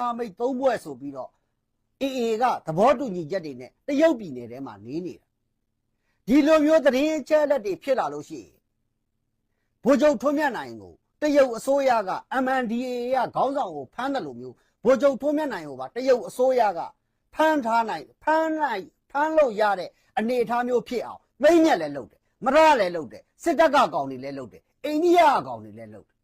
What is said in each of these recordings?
အာမိတ်သုံးဘွဲ့ဆိုပြီးတော့အေအေကသဘောတူညီချက်တွေနဲ့တရုတ်ပြည်နယ်ထဲမှာနေနေတာဒီလိုမျိုးသတင်းအချက်အလက်တွေဖြစ်လာလို့ရှိရင်ဗိုလ်ချုပ်ထွန်းမြတ်နိုင်ကိုတရုတ်အစိုးရက MNDAA ကခေါင်းဆောင်ကိုဖမ်းတယ်လို့မျိုးဗိုလ်ချုပ်ထွန်းမြတ်နိုင်ကိုပါတရုတ်အစိုးရကဖမ်းထားနိုင်ဖမ်းနိုင်ဖမ်းလို့ရတဲ့အနေအထားမျိုးဖြစ်အောင်သိမ့်မြက်လည်းလုပ်တယ်မရလည်းလုပ်တယ်စစ်တပ်ကကောင်တွေလည်းလုပ်တယ်အိန္ဒိယကကောင်တွေလည်းလုပ်တယ်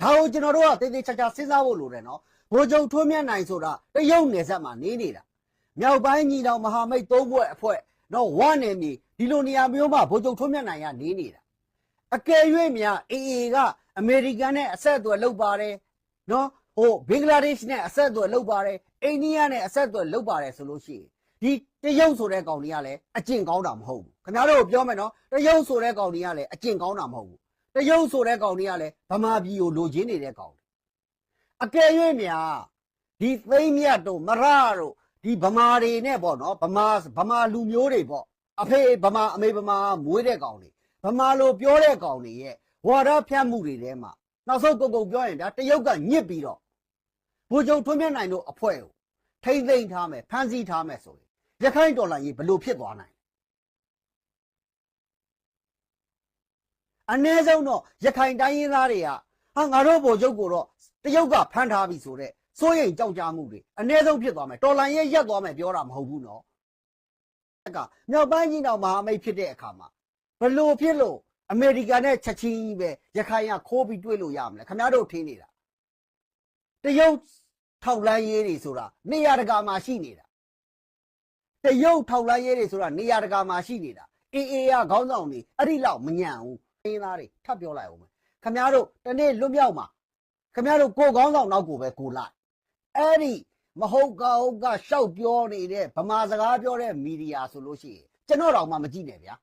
ဒါကိုကျွန်တော်တို့ကသေသေးချာချာစဉ်းစားဖို့လိုတယ်နော်ဘိုးချုပ်ထွန်းမြတ်နိုင်ဆိုတာတရုတ်နယ်စပ်မှာနေနေတာမြောက်ပိုင်းညီတော်မဟာမိတ်သုံးဘွဲ့အဖွဲ့နော်ဝနယ်မြေဒီလိုနေရာမျိုးမှာဘိုးချုပ်ထွန်းမြတ်နိုင်ကနေနေတာအကယ်၍များအေအေကအမေရိကန်နဲ့အဆက်အသွယ်လုပ်ပါတယ်နော်ဟိုဘင်္ဂလားဒေ့ရှ်နဲ့အဆက်အသွယ်လုပ်ပါတယ်အိန္ဒိယနဲ့အဆက်အသွယ်လုပ်ပါတယ်ဆိုလို့ရှိရင်ဒီတရုတ်ဆိုတဲ့ကောင်တွေကလည်းအကျင့်ကောင်းတာမဟုတ်ဘူးခင်ဗျားတို့ပြောမယ်နော်တရုတ်ဆိုတဲ့ကောင်တွေကလည်းအကျင့်ကောင်းတာမဟုတ်ဘူး တရုတ်ဆိုတဲ့ကောင်တွေကလည်းဗမာပြည်ကိုလိုချင်နေတဲ့ကောင်တွေအကယ်၍များဒီသိမ့်မြတ်တို့မရတို့ဒီဗမာတွေနဲ့ပေါ့နော်ဗမာဗမာလူမျိုးတွေပေါ့အဖေဗမာအမေဗမာမွေးတဲ့ကောင်တွေဗမာလိုပြောတဲ့ကောင်တွေရဲ့ဝါဒဖြန့်မှုတွေထဲမှာနောက်ဆုံးကုန်ကုန်ပြောရင်ဗျာတရုတ်ကညစ်ပြီးတော့ဘူဂျုံထွန်းမြတ်နိုင်တို့အဖွဲ့ကိုထိမ့်သိမ့်ထားမယ်ဖမ်းဆီးထားမယ်ဆိုရင်ရခိုင်တော်လှန်ရေးဘယ်လို့ဖြစ်သွားနိုင် အ ਨੇ ဆုံးတော့ရခိုင်တိုင်းရင်းသားတွေကဟာငါတို့ဗိုလ်ချုပ်ကိုတော့တရုတ်ကဖမ်းထားပြီဆိုတော့စိုးရိမ်ကြောက်ကြမှုတွေအ ਨੇ ဆုံးဖြစ်သွားမယ်တော်လန်ရဲ့ရက်သွားမယ်ပြောတာမဟုတ်ဘူးနော်ကမြောက်ပိုင်းကြီးတော်မဟာမိတ်ဖြစ်တဲ့အခါမှာဘလို့ဖြစ်လို့အမေရိကန်နဲ့ချက်ချင်းကြီးပဲရခိုင်ကခိုးပြီးတွေ့လို့ရမလဲခင်ဗျားတို့ထင်းနေတာတရုတ်ထောက်လန်းရေးတွေဆိုတာနေရာတကာမှာရှိနေတာတရုတ်ထောက်လန်းရေးတွေဆိုတာနေရာတကာမှာရှိနေတာအေးအေးကခေါင်းဆောင်တွေအဲ့ဒီလောက်မညံဘူး အင်းသားတွေထပ်ပြောလိုက်အောင်မယ်ခမည်းတော်တနေ့လွတ်မြောက်မှာခမည်းတော်ကိုကောင်းဆောင်နောက်ကိုပဲကိုလိုက်အဲ့ဒီမဟုတ်ကဟုတ်ကရှောက်ပြောနေတဲ့ဗမာစကားပြောတဲ့မီဒီယာဆိုလို့ရှိရင်ကျွန်တော်တော့မှမကြည့်နဲ့ဗျာ